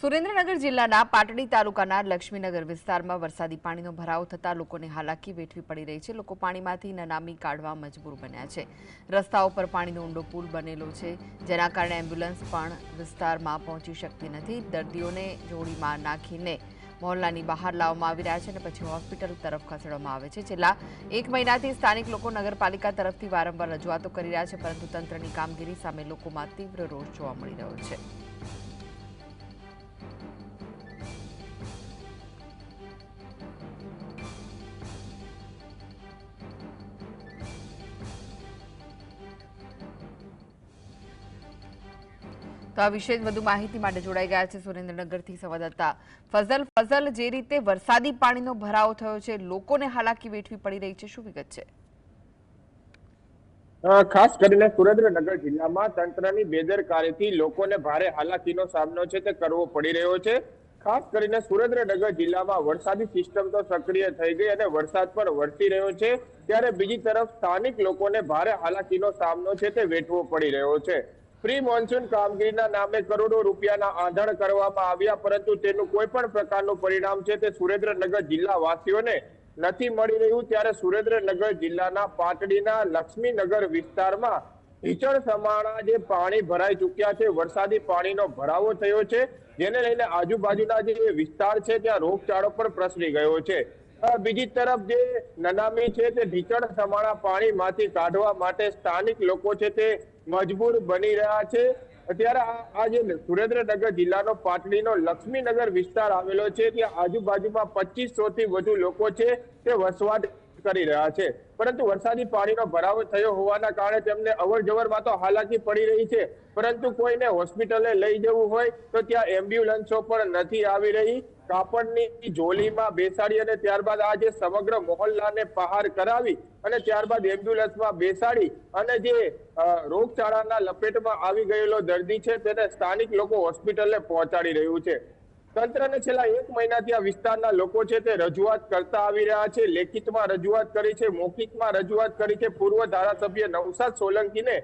સુરેન્દ્રનગર જિલ્લાના પાટડી તાલુકાના લક્ષ્મીનગર વિસ્તારમાં વરસાદી પાણીનો ભરાવ થતા લોકોને હાલાકી વેઠવી પડી રહી છે. લોકો પાણીમાંથી નનામી કાઢવા મજબૂર બન્યા છે. રસ્તાઓ પર પાણીનો ઊંડો પુલ બનેલો છે. જેના કારણે એમ્બ્યુલન્સ પણ વિસ્તારમાં પહોંચી શકતી નથી. દર્દીઓને જોડીમાં નાખીને મહોલ્લાની બહાર લાવવામાં આવી રહ્યા છે અને પછી હોસ્પિટલ તરફ ખસેડવામાં આવે છે. છેલ્લા એક મહિનાથી સ્થાનિક લોકો નગરપાલિકા તરફથી વારંવાર રજૂઆતો કરી રહ્યા છે, પરંતુ તંત્રની કામગીરી સામે લોકોમાં તીવ્ર રોષ જોવા મળી રહ્યો છે. તો આ વિશે વધુ માહિતી માટે જોડાઈ ગયા છે સુરેન્દ્રનગરથી સંવાદદાતા. ફઝલ ફઝલ, જે રીતે વરસાદી પાણીનો ભરાવો થયો છે, લોકોને હાલાકી વેઠવી પડી રહી છે, શું વિગત છે? ખાસ કરીને સુરેન્દ્રનગર જિલ્લામાં તંત્રની બેદરકારીથી લોકોને ભારે હાલાકીનો સામનો છે તે કરવો પડી રહ્યો છે. ખાસ કરીને સુરેન્દ્રનગર જિલ્લામાં વરસાદી સિસ્ટમ તો સક્રિય થઈ ગઈ અને વરસાદ પણ વરસી રહ્યો છે. ત્યારે બીજી તરફ સ્થાનિક લોકોને ભારે હાલાકીનો સામનો છે તે વેઠવો પડી રહ્યો છે. પ્રી મોન્સૂન કામગીરીના નામે કરોડો રૂપિયાના આંધણ કરવામાં આવ્યા, પરંતુ તેનું કોઈ પણ પ્રકારનું પરિણામ છે તે સુરેન્દ્રનગર જિલ્લા વાસીઓને નથી મળી રહ્યું. ત્યારે સુરેન્દ્રનગર જિલ્લાના પાટડીના લક્ષ્મીનગર વિસ્તારમાં ઢીચણ સમાણા જે પાણી ભરાઈ ચૂક્યા છે, વરસાદી પાણીનો ભરાવો થયો છે. જેને લઈને આજુબાજુના જે વિસ્તાર છે, ત્યાં રોગચાળો પણ પ્રસરી ગયો છે. બીજી તરફ જે નનામી છે, તે ઢીચણ સમાણા પાણીમાંથી કાઢવા માટે સ્થાનિક લોકો છે તે મજબૂર બની રહ્યા છે. અત્યારે આ જે સુરેન્દ્રનગર જિલ્લાનો પાટડીનો લક્ષ્મીનગર વિસ્તાર આવેલો છે, ત્યાં આજુબાજુમાં પચીસો થી વધુ લોકો છે તે વસવાટ કરી રહ્યા છે. પરંતુ વરસાદી પાણીનો ભરાવો થયો હોવાના કારણે તેમને અવર જવરમાં તો હાલાકી પડી રહી છે. પરંતુ કોઈને હોસ્પિટલે લઈ જવું હોય તો ત્યાં એમ્બ્યુલન્સો પણ નથી આવી રહી. કાપડની જોલીમાં બેસાડી અને ત્યારબાદ આ જે સમગ્ર મોહલ્લાને પહાર કરાવી અને ત્યારબાદ એમ્બ્યુલન્સમાં બેસાડી અને જે રોગચાળાના લપેટમાં આવી ગયેલો દર્દી છે તેને સ્થાનિક લોકો હોસ્પિટલે પહોંચાડી રહ્યું છે. તંત્રને છેલ્લા એક મહિનાથી આ વિસ્તારના લોકો છે તે રજૂઆત કરતા આવી રહ્યા છે. લેખિતમાં રજૂઆત કરી છે, મૌખિકમાં રજૂઆત કરી છે. પૂર્વ ધારાસભ્ય નવસાદ સોલંકીને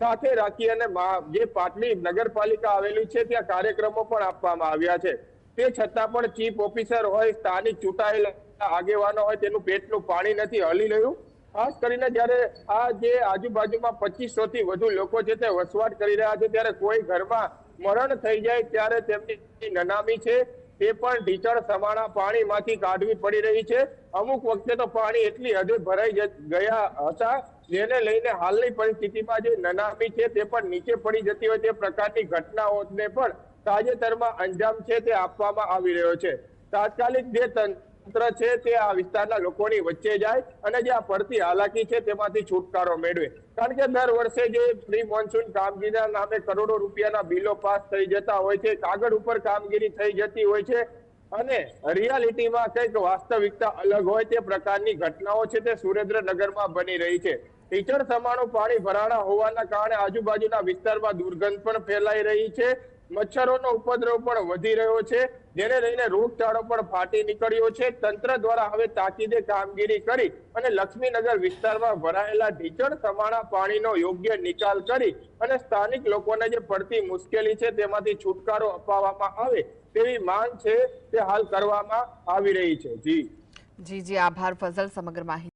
સાથે રાખી અને જે પાટલી નગરપાલિકા આવેલી છે, ત્યાં કાર્યક્રમો પણ આપવામાં આવ્યા છે. તે છતાં પણ ચીફ ઓફિસર હોય, સ્થાનિક ચૂંટાયેલા આગેવાનો હોય, તેનું પેટનું પાણી નથી હલી રહ્યું. ખાસ કરીને જ્યારે આ જે આજુબાજુમાં પચીસો થી વધુ લોકો છે તે વસવાટ કરી રહ્યા છે, ત્યારે કોઈ ઘરમાં મરણ થઈ જાય ત્યારે તેમની નનામી છે, તે પણ ઢીચણ સમાણા પાણીમાંથી કાઢવી પડી રહી છે. અમુક વખતે તો પાણી એટલી હદે ભરાઈ ગયા હતા જેને લઈને હાલની પરિસ્થિતિમાં જે નનામી છે તે પણ નીચે પડી જતી હોય તે પ્રકારની ઘટનાઓને પણ તાજેતરમાં અંજામ છે તે આપવામાં આવી રહ્યો છે. તાત્કાલિક જે તંત્ર છે તે આ વિસ્તારના લોકોની વચ્ચે જાય અને જે આ પડતી હાલાકી છે તેમાંથી છુટકારો મેળવે. કારણ કે દર વર્ષે જે પ્રી મોન્સૂન કામગીરીના નામે કરોડો રૂપિયાના બિલો પાસ થઈ જતા હોય છે, કાગળ ઉપર કામગીરી થઈ જતી હોય છે અને રિયાલિટીમાં કંઈક વાસ્તવિકતા અલગ હોય તે પ્રકારની ઘટનાઓ છે તે સુરેન્દ્રનગરમાં બની રહી છે. ટીચર સમાણું પાણી ભરાણા હોવાના કારણે આજુબાજુના વિસ્તારમાં દુર્ગંધ પણ ફેલાઈ રહી છે. મચ્છરોનો ઉપદ્રવ પણ વધી રહ્યો છે. જેને લઈને રોગચાળો પણ ફાટી નીકળ્યો છે. તંત્ર દ્વારા હવે તાકીદે કામગીરી કરી અને લક્ષ્મીનગર વિસ્તારમાં ભરાયેલા ઢીચણ સમાણા પાણીનો યોગ્ય નિકાલ કરી અને સ્થાનિક લોકોને જે પડતી મુશ્કેલી છે તેમાંથી છુટકારો અપાવવામાં આવે તેવી માંગ છે તે હાલ કરવામાં આવી રહી છે. જી. જી જી. આભાર ફઝલ, સમગ્ર માહિતી